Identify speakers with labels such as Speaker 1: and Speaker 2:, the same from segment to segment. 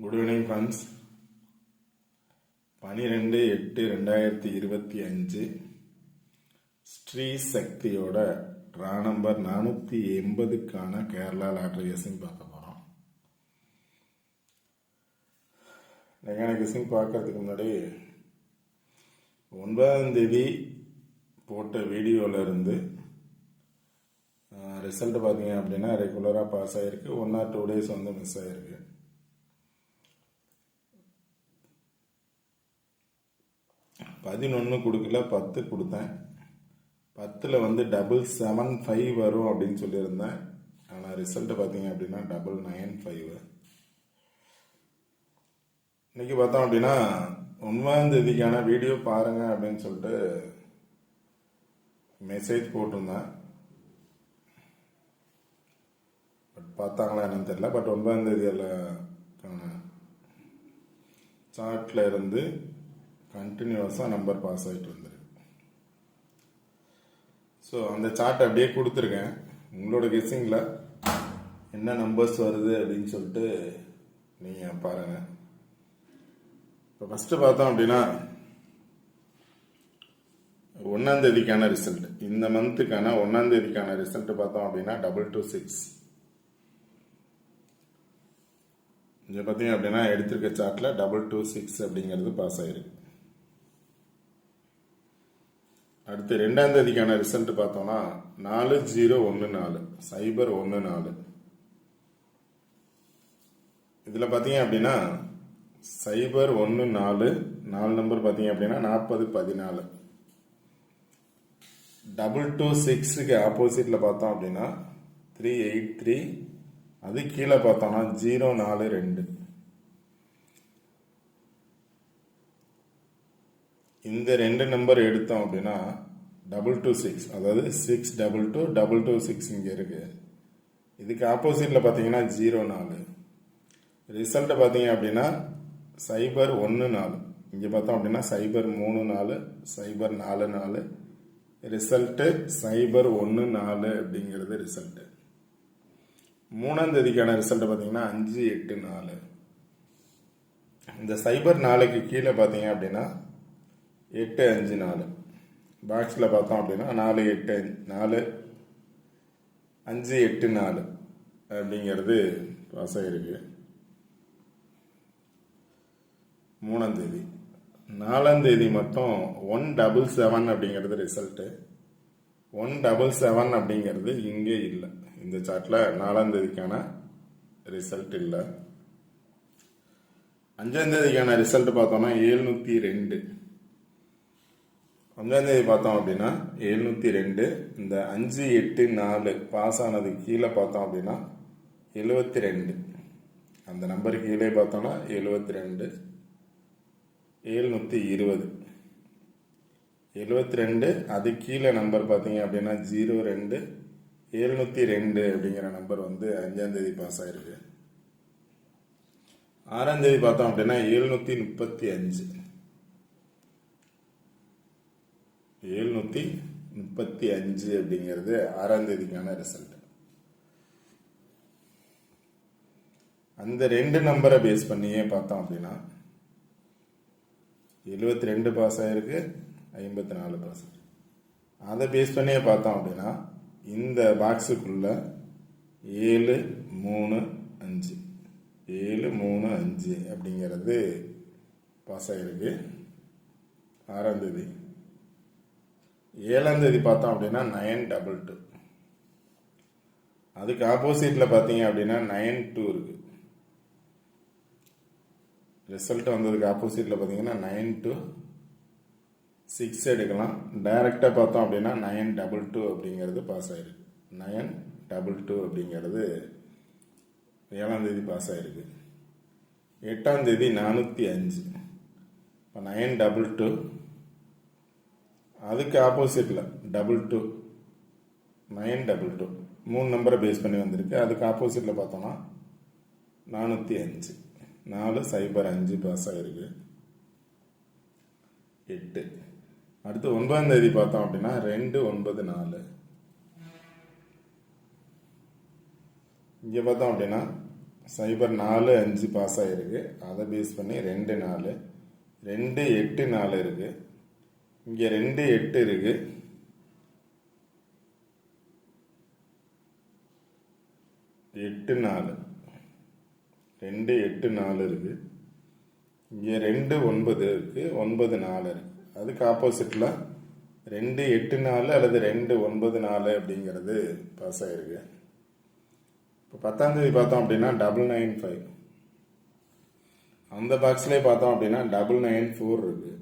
Speaker 1: Good evening friends பனிரெண்டு எட்டு ரெண்டாயிரத்தி இருபத்தி அஞ்சு ஸ்ரீ சக்தியோட ரா நம்பர் நானூற்றி எண்பதுக்கான கேரளா லாட்ரி கெஸிங் பார்க்க போகிறோம் லெகான கெஸிங் பார்க்கறதுக்கு முன்னாடி ஒன்பதாம் தேதி போட்ட வீடியோவில் இருந்து ரிசல்ட் பார்த்தீங்க அப்படின்னா ரெகுலராக பாஸ் ஆகிருக்கு ஒன் ஆர் டூ டேஸ் வந்து மிஸ் ஆகிருக்கு பதினொன்று கொடுக்கல பத்து கொடுத்தேன். பத்தில் வந்து டபுள் செவன் ஃபைவ் வரும் அப்படின்னு சொல்லியிருந்தேன். ஆனால் ரிசல்ட்டு பார்த்தீங்க அப்படின்னா டபுள் நைன் ஃபைவ் இன்றைக்கி பார்த்தோம் அப்படின்னா ஒன்பதாம் தேதிக்கான வீடியோ பாருங்கள் அப்படின்னு சொல்லிட்டு மெசேஜ் போட்டிருந்தேன். பட் பார்த்தாங்களா என்னன்னு தெரியல. பட் ஒன்பதாம் தேதியில் சார்ட்டில் இருந்து கண்டினியூஸாக நம்பர் பாஸ் ஆகிட்டு வந்திருக்கு. ஸோ அந்த சார்ட் அப்படியே கொடுத்துருக்கேன். உங்களோட கெஸ்ஸிங்கில் என்ன நம்பர்ஸ் வருது அப்படின்னு சொல்லிட்டு நீங்கள் பாருங்கள் இப்போ ஃபஸ்ட்டு பார்த்தோம் அப்படின்னா ஒன்றாந்தேதிக்கான ரிசல்ட் இந்த மந்த்துக்கான ஒன்றாந்தேதிக்கான ரிசல்ட்டு ரிசல்ட் பார்த்தோம் அப்படின்னா டபுள் டூ சிக்ஸ் இங்கே பார்த்தீங்க அப்படின்னா எடுத்திருக்க சார்ட்டில் டபுள் டூ சிக்ஸ் அப்படிங்கிறது பாஸ் ஆகிருக்கு அடுத்து ரெண்டாம் தேதிக்கான ரிசல்ட் பார்த்தோம்னா நாலு ஜீரோ ஒன்று நாலு சைபர் ஒன்று நாலு. இதில் பார்த்தீங்க அப்படின்னா சைபர் ஒன்று நாலு நாலு நம்பர் பார்த்தீங்க அப்படின்னா நாற்பது பதினாலு. டபுள் டூ சிக்ஸுக்கு ஆப்போசிட்டில் பார்த்தோம் அப்படின்னா த்ரீ எயிட் த்ரீ அது கீழே பார்த்தோம்னா ஜீரோ நாலு ரெண்டு. இந்த ரெண்டு நம்பர் எடுத்தோம் அப்படின்னா டபுள் டூ சிக்ஸ் அதாவது six double two double two six இங்கே இருக்குது இதுக்கு ஆப்போசிட்டில் பார்த்தீங்கன்னா ஜீரோ நாலு. ரிசல்ட்டை பார்த்தீங்க அப்படின்னா சைபர் ஒன்று நாலு. இங்கே பார்த்தோம் அப்படின்னா சைபர் மூணு நாலு சைபர் நாலு நாலு. ரிசல்ட்டு சைபர் ஒன்று நாலு அப்படிங்கிறது ரிசல்ட்டு மூணாம் தேதிக்கான ரிசல்ட்டை பார்த்தீங்கன்னா அஞ்சு எட்டு நாலு. இந்த சைபர் நாலுக்கு கீழே பார்த்தீங்க அப்படின்னா எட்டு அஞ்சு நாலு. பாக்ஸில் பார்த்தோம் அப்படின்னா நாலு எட்டு அஞ்சு நாலு அஞ்சு எட்டு நாலு அப்படிங்கிறது பாஸ் ஆகிருக்கு மூணாம் தேதி. நாலாம் தேதி மட்டும் ஒன் டபுள் செவன் அப்படிங்கிறது ரிசல்ட்டு ஒன் டபுள் செவன் அப்படிங்கிறது இங்கே இல்லை. இந்த சார்ட்டில் நாலாம் தேதிக்கான ரிசல்ட் இல்லை. அஞ்சாம் தேதிக்கான ரிசல்ட் பார்த்தோம்னா எழுநூற்றி ரெண்டு. அஞ்சாந்தேதி பார்த்தோம் அப்படின்னா எழுநூற்றி ரெண்டு. இந்த அஞ்சு எட்டு நாலு பாஸ் ஆனது கீழே பார்த்தோம் அப்படின்னா எழுபத்தி ரெண்டு. அந்த நம்பர் கீழே பார்த்தோம்னா எழுபத்தி ரெண்டு. எழுநூற்றி இருபது. எழுபத்தி ரெண்டு அது கீழே நம்பர் பார்த்தீங்க அப்படின்னா ஜீரோ ரெண்டு. எழுநூற்றி ரெண்டு அப்படிங்கிற நம்பர் வந்து அஞ்சாந்தேதி பாஸ் ஆயிருக்கு. ஆறாந்தேதி பார்த்தோம் அப்படின்னா எழுநூற்றி முப்பத்தி அஞ்சு. எழுநூற்றி முப்பத்தி அஞ்சு அப்படிங்கிறது ஆறாம் தேதிக்கான ரிசல்ட் அந்த ரெண்டு நம்பரை பேஸ் பண்ணியே பார்த்தோம் அப்படின்னா எழுபத்தி ரெண்டு பாஸ் ஆயிருக்கு ஐம்பத்தி நாலு பாஸ் அதை பேஸ் பண்ணியே பார்த்தோம் அப்படின்னா இந்த பாக்ஸுக்குள்ள ஏழு மூணு அஞ்சு. ஏழு மூணு அஞ்சு அப்படிங்கிறது பாஸ் ஆகிருக்கு ஆறாம் தேதி. ஏழாம் தேதி பார்த்தோம் அப்படின்னா நயன் டபுள் டூ அதுக்கு ஆப்போசிட்டில் பார்த்தீங்க அப்படின்னா நயன் டூ இருக்கு. ரிசல்ட் வந்ததுக்கு ஆப்போசிட்டில் பார்த்தீங்கன்னா நைன் டூ சிக்ஸ் எடுக்கலாம். டைரெக்டாக பார்த்தோம் அப்படின்னா நயன் டபுள் டூ அப்படிங்கிறது பாஸ் ஆயிருக்கு. நயன் டபுள் டூ அப்படிங்கிறது ஏழாந்தேதி பாஸ் ஆயிருக்கு. எட்டாம் தேதி நானூற்றி அஞ்சு. இப்போ நயன் டபுள் டூ அதுக்கு ஆப்போசிட்டில் double two nine double two மூணு நம்பரை பேஸ் பண்ணி வந்திருக்கு. அதுக்கு ஆப்போசிட்டில் பார்த்தோம்னா நானூற்றி அஞ்சு. நாலு சைபர் அஞ்சு பாஸ் ஆகிருக்கு எட்டு. அடுத்து ஒன்பதாம் தேதி பார்த்தோம் அப்படின்னா ரெண்டு ஒன்பது நாலு. இங்கே பார்த்தோம் அப்படின்னா சைபர் நாலு அஞ்சு பாஸ் ஆகிருக்கு அதை பேஸ் பண்ணி ரெண்டு நாலு. ரெண்டு எட்டு நாலு இருக்குது இங்கே ரெண்டு எட்டு இருக்குது எட்டு நாலு. ரெண்டு எட்டு நாலு இருக்குது இங்கே ரெண்டு ஒன்பது இருக்குது ஒன்பது நாலு இருக்குது அதுக்கு ஆப்போசிட்டில் ரெண்டு எட்டு நாலு அல்லது ரெண்டு ஒன்பது நாலு அப்படிங்கிறது பாஸ் ஆகிருக்கு இப்போ பத்தாம் தேதி பார்த்தோம் அப்படின்னா டபுள் நைன் ஃபைவ் அந்த பாக்ஸ்லேயே பார்த்தோம் அப்படின்னா டபுள் நைன் ஃபோர் இருக்குது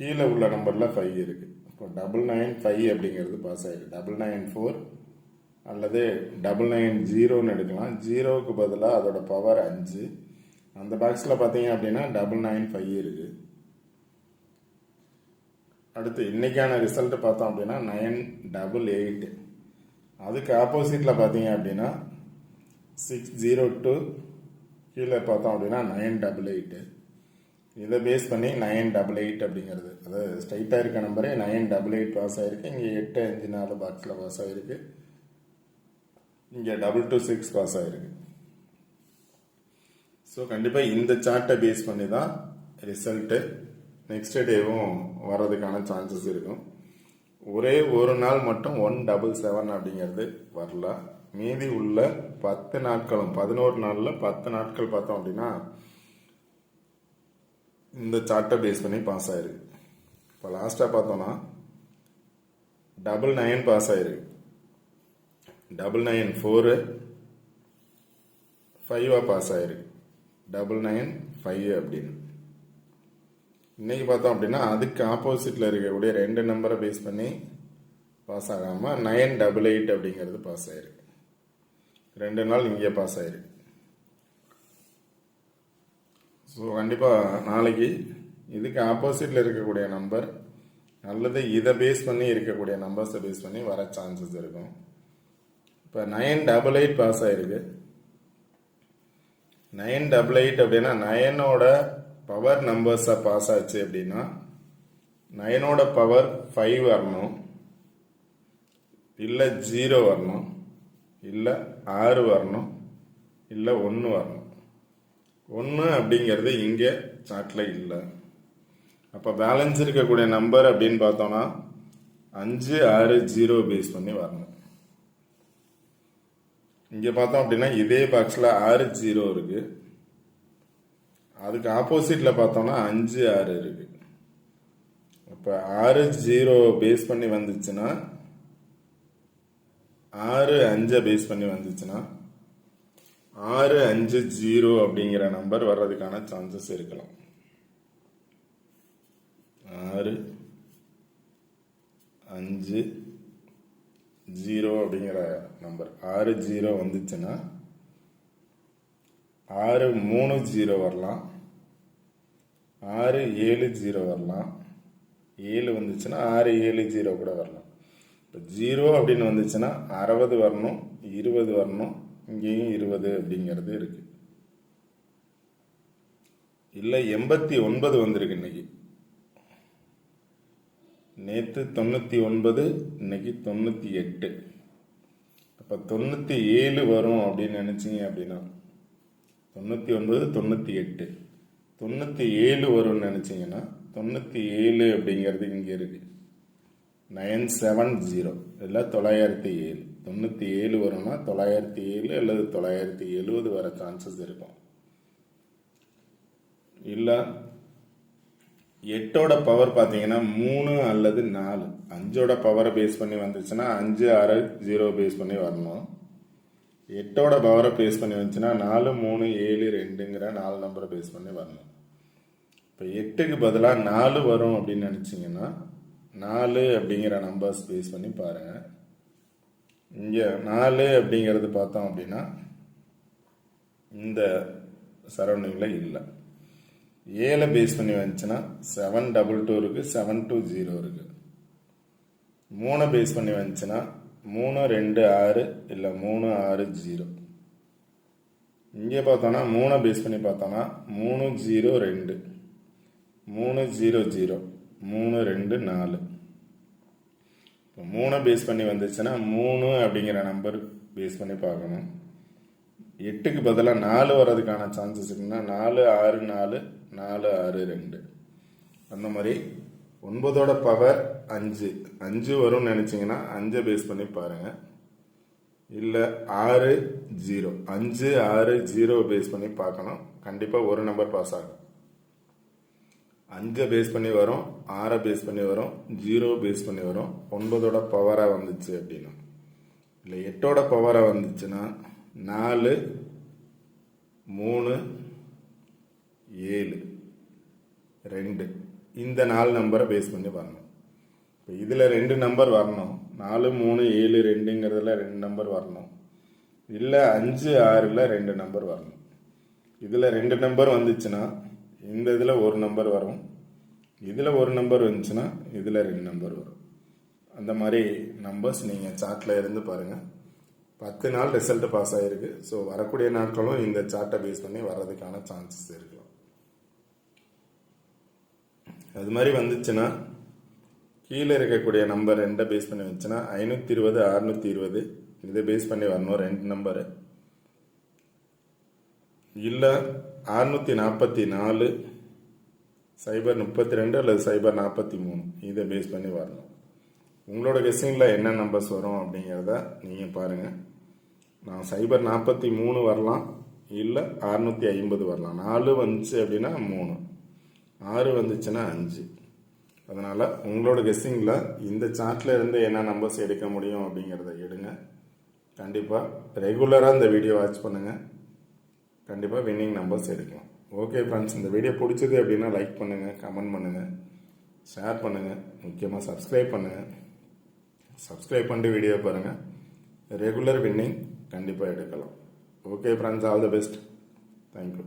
Speaker 1: கீழே உள்ள நம்பரில் ஃபைவ் இருக்குது இப்போ டபுள் நைன் ஃபைவ் அப்படிங்கிறது பாஸ் ஆகிடுது டபுள் நைன் ஃபோர் அல்லது டபுள் நைன் ஜீரோன்னு எடுக்கலாம். ஜீரோவுக்கு பதிலாக அதோட பவர் அஞ்சு. அந்த பாக்ஸில் பார்த்தீங்க அப்படின்னா டபுள் நைன் ஃபைவ் இருக்குது அடுத்து இன்றைக்கான ரிசல்ட்டு பார்த்தோம் அப்படின்னா நைன் டபுள் எயிட் அதுக்கு ஆப்போசிட்டில் பார்த்தீங்க அப்படின்னா சிக்ஸ் ஜீரோ டூ கீழே பார்த்தோம் அப்படின்னா நைன் டபுள் எயிட்டு இதை பேஸ் பண்ணி நைன் டபுள் எயிட் அப்படிங்கிறது. அதாவது ஸ்ட்ரைட்டாக இருக்க நம்பரே நைன் டபுள் எயிட் பாஸ் ஆகிருக்கு இங்கே எட்டு அஞ்சு நாலு பாக்ஸில் பாஸ் ஆகிருக்கு இங்கே டபுள் டூ சிக்ஸ் பாஸ் ஆகிருக்கு ஸோ கண்டிப்பாக இந்த சார்ட்டை பேஸ் பண்ணி தான் ரிசல்ட்டு நெக்ஸ்ட் டேவும் வர்றதுக்கான சான்சஸ் இருக்கும். ஒரே ஒரு நாள் மட்டும் ஒன் டபுள் செவன் அப்படிங்கிறது வரல. மீதி உள்ள பத்து நாட்களும் பதினோரு நாளில் பத்து நாட்கள் பார்த்தோம் அப்படின்னா இந்த சார்ட்டை பேஸ் பண்ணி பாஸ் ஆயிருக்கு இப்போ லாஸ்ட்டாக பார்த்தோன்னா டபுள் நைன் பாஸ் ஆயிருக்கு டபுள் நைன் ஃபோரு ஃபைவாக பாஸ் ஆயிருக்கு டபுள் நைன் ஃபைவ் அப்படின்னு. இன்றைக்கி பார்த்தோம் அப்படின்னா அதுக்கு ஆப்போசிட்டில் இருக்கக்கூடிய ரெண்டு நம்பரை பேஸ் பண்ணி பாஸ் ஆகாமல் நைன் டபுள் எயிட் அப்படிங்கிறது பாஸ் ஆயிருக்கு ரெண்டு நாள் இங்கே பாஸ் ஆயிருக்கு ஸோ கண்டிப்பாக நாளைக்கு இதுக்கு ஆப்போசிட்டில் இருக்கக்கூடிய நம்பர் அல்லது இதை பேஸ் பண்ணி இருக்கக்கூடிய நம்பர்ஸை பேஸ் பண்ணி வர சான்சஸ் இருக்கும். இப்போ நைன் டபுள் எயிட் பாஸ் ஆகிருக்கு நைன் டபுள் எயிட் அப்படின்னா நயனோட பவர் நம்பர்ஸை பாஸ் ஆச்சு அப்படின்னா நயனோட பவர் ஃபைவ் வரணும். இல்லை ஜீரோ வரணும். இல்லை ஆறு வரணும். இல்லை ஒன்று வரணும். ஒன்று அப்படிங்கிறது இங்கே சார்ட்டில் இல்லை. அப்போ பேலன்ஸ் இருக்கக்கூடிய நம்பர் அப்படின்னு பார்த்தோன்னா அஞ்சு ஆறு ஜீரோ பேஸ் பண்ணி வரணும். இங்கே பார்த்தோம் அப்படின்னா இதே பாக்ஸில் ஆறு ஜீரோ இருக்குது அதுக்கு ஆப்போசிட்டில் பார்த்தோம்னா அஞ்சு ஆறு இருக்குது இப்போ ஆறு ஜீரோ பேஸ் பண்ணி வந்துச்சுன்னா ஆறு அஞ்சை பேஸ் பண்ணி வந்துச்சுன்னா ஆறு அஞ்சு ஜீரோ அப்படிங்கிற நம்பர் வர்றதுக்கான சான்சஸ் இருக்கலாம். ஆறு அஞ்சு ஜீரோ அப்படிங்கிற நம்பர். ஆறு ஜீரோ வந்துச்சுன்னா ஆறு மூணு ஜீரோ வரலாம். ஆறு ஏழு ஜீரோ வரலாம். ஏழு வந்துச்சுன்னா ஆறு ஏழு ஜீரோ கூட வரலாம். இப்போ ஜீரோ அப்படின்னு வந்துச்சுன்னா அறுபது வரணும் இருபது வரணும் இங்கேயும் இருபது அப்படிங்கிறது இருக்கு. இல்லை எண்பத்தி ஒன்பது வந்திருக்கு இன்னைக்கு. நேற்று தொண்ணூற்றி ஒன்பது இன்னைக்கு தொண்ணூற்றி எட்டு. அப்போ தொண்ணூற்றி ஏழு வரும் அப்படின்னு நினச்சிங்க அப்படின்னா தொண்ணூற்றி ஒன்பது தொண்ணூற்றி எட்டு. தொண்ணூற்றி ஏழு வரும்னு நினச்சிங்கன்னா தொண்ணூற்றி ஏழு அப்படிங்கிறது இங்கே இருக்கு. நைன் செவன் ஜீரோ இல்லை தொள்ளாயிரத்தி ஏழு. தொண்ணூற்றி ஏழு வரும்னா தொள்ளாயிரத்தி ஏழு அல்லது தொள்ளாயிரத்தி எழுபது வர சான்சஸ் இருக்கும். இல்லை எட்டோட பவர் பார்த்தீங்கன்னா மூணு அல்லது நாலு. அஞ்சோட பவரை பேஸ் பண்ணி வந்துச்சுன்னா அஞ்சு ஆறு ஜீரோ பேஸ் பண்ணி வரணும். எட்டோட பவரை பேஸ் பண்ணி வந்துச்சுன்னா நாலு மூணு ஏழு ரெண்டுங்கிற நாலு நம்பரை பேஸ் பண்ணி வரணும். இப்போ எட்டுக்கு பதிலாக நாலு வரும் அப்படின்னு நினச்சிங்கன்னா நாலு அப்படிங்கிற நம்பர்ஸ் பேஸ் பண்ணி பாருங்கள் இங்கே நாலு அப்படிங்கிறது பார்த்தோம் அப்படின்னா இந்த சரௌண்டிங்கில் இல்லை. ஏழை பேஸ் பண்ணி வந்துச்சுன்னா செவன் டபுள் டூ இருக்குது செவன் டூ ஜீரோ இருக்குது மூணை பேஸ் பண்ணி வந்துச்சுன்னா மூணு ரெண்டு ஆறு இல்லை மூணு ஆறு ஜீரோ இங்கே பார்த்தோன்னா மூணை பேஸ் பண்ணி பார்த்தோன்னா மூணு ஜீரோ ரெண்டு. மூணு ஜீரோ ஜீரோ மூணு ரெண்டு நாலு. மூணை பேஸ் பண்ணி வந்துச்சுன்னா மூணு அப்படிங்கிற நம்பர் பேஸ் பண்ணி பார்க்கணும். எட்டுக்கு பதிலாக நாலு வர்றதுக்கான சான்சஸ் இருக்குன்னா நாலு ஆறு நாலு நாலு ஆறு ரெண்டு. அந்த மாதிரி ஒன்பதோட பவர் அஞ்சு. அஞ்சு வரும்னு நினச்சிங்கன்னா அஞ்சை பேஸ் பண்ணி பாருங்கள் இல்லை ஆறு ஜீரோ அஞ்சு ஆறு ஜீரோ பேஸ் பண்ணி பார்க்கணும். கண்டிப்பாக ஒரு நம்பர் பாஸ் ஆகும். அஞ்சை பேஸ் பண்ணி வரும் ஆறை பேஸ் பண்ணி வரும் ஜீரோ பேஸ் பண்ணி வரும். ஒன்பதோட பவராக வந்துச்சு அப்படின்னா. இல்லை எட்டோட பவராக வந்துச்சுன்னா நாலு மூணு ஏழு ரெண்டு. இந்த நாலு நம்பரை பேஸ் பண்ணி வரணும். இப்போ இதில் ரெண்டு நம்பர் வரணும். நாலு மூணு ஏழு ரெண்டுங்கிறதுல ரெண்டு நம்பர் வரணும். இல்லை அஞ்சு ஆறில் ரெண்டு நம்பர் வரணும். இதில் ரெண்டு நம்பர் வந்துச்சுன்னா இந்த இதில் ஒரு நம்பர் வரும். இதில் ஒரு நம்பர் வந்துச்சுன்னா இதில் ரெண்டு நம்பர் வரும். அந்த மாதிரி நம்பர்ஸ் நீங்கள் சார்ட்டில் இருந்து பாருங்கள் பத்து நாள் ரிசல்ட்டு பாஸ் ஆகிருக்கு ஸோ வரக்கூடிய நாட்களும் இந்த சார்ட்டை பேஸ் பண்ணி வர்றதுக்கான சான்சஸ் இருக்கலாம். அது மாதிரி வந்துச்சுன்னா கீழே இருக்கக்கூடிய நம்பர் ரெண்டை பேஸ் பண்ணி வந்துச்சுன்னா ஐநூற்றி இருபது அறுநூற்றி இருபது. இதை பேஸ் பண்ணி வரணும். ரெண்டு நம்பரு இல்லை அறுநூற்றி நாற்பத்தி நாலு சைபர் முப்பத்தி ரெண்டு அல்லது சைபர் நாற்பத்தி மூணு. இதை பேஸ் பண்ணி வரணும். உங்களோட கெஸ்ஸிங்கில் என்ன நம்பர்ஸ் வரும் அப்படிங்கிறத நீங்கள் பாருங்கள் நான் சைபர் நாற்பத்தி மூணு வரலாம். இல்லை அறுநூற்றி ஐம்பது வரலாம். நாலு வந்துச்சு அப்படின்னா மூணு. ஆறு வந்துச்சுன்னா அஞ்சு. அதனால் உங்களோட கெஸ்ஸிங்கில் இந்த சார்ட்டில் இருந்து என்ன நம்பர்ஸ் எடுக்க முடியும் அப்படிங்கிறத எடுங்க. கண்டிப்பாக ரெகுலராக இந்த வீடியோ வாட்ச் பண்ணுங்கள் கண்டிப்பாக வின்னிங் நம்பர்ஸ் எடுக்கலாம் ஓகே ஃப்ரெண்ட்ஸ் இந்த வீடியோ பிடிச்சது அப்படின்னா லைக் பண்ணுங்கள் கமெண்ட் பண்ணுங்கள் ஷேர் பண்ணுங்கள் முக்கியமாக சப்ஸ்கிரைப் பண்ணுங்கள் சப்ஸ்கிரைப் பண்ணிட்டு வீடியோ பாருங்கள் ரெகுலர் வின்னிங் கண்டிப்பாக எடுக்கலாம். Okay friends all the best thank you